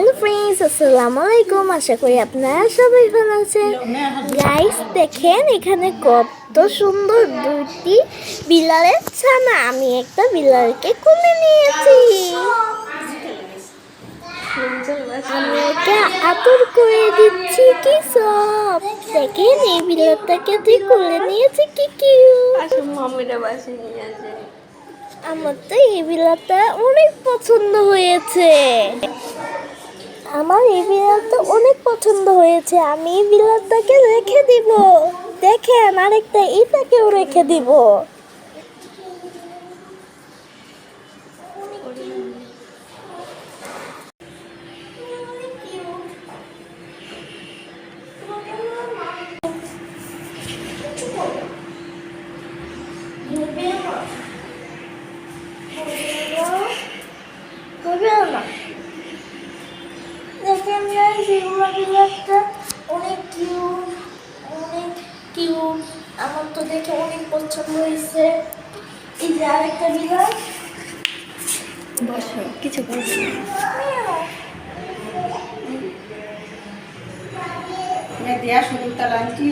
Hello friends আসসালামু আলাইকুম আশা করি আপনারা সবাই ভালো আছেন। গাইস দেখেন এখানে কত সুন্দর দুটি বিলালের ছানা। আমি একটা বিলালকে কোলে নিয়েছি। আমি ওকে আদর করে দিচ্ছি কি সব। দেখেন এই বিলালটাকে তুই কোলে নিয়েছি কি কি আমার তো এই বিলালটা অনেক পছন্দ হয়েছে। আমার এই বিড়ালটা অনেক পছন্দ হয়েছে। আমি এই বিড়ালটাকে রেখে দিব। দেখেন, আরেকটা এটাকেও রেখে দিব। না দেখেন guys, এগুলো বিলাসটা অনেক কিউট অনেক কিউট আমার তো দেখে অনেক পছন্দ হয়েছে। এই যে আরেকটা বিলাস বসো কিছু না দেয়া শুধু তার আন্টি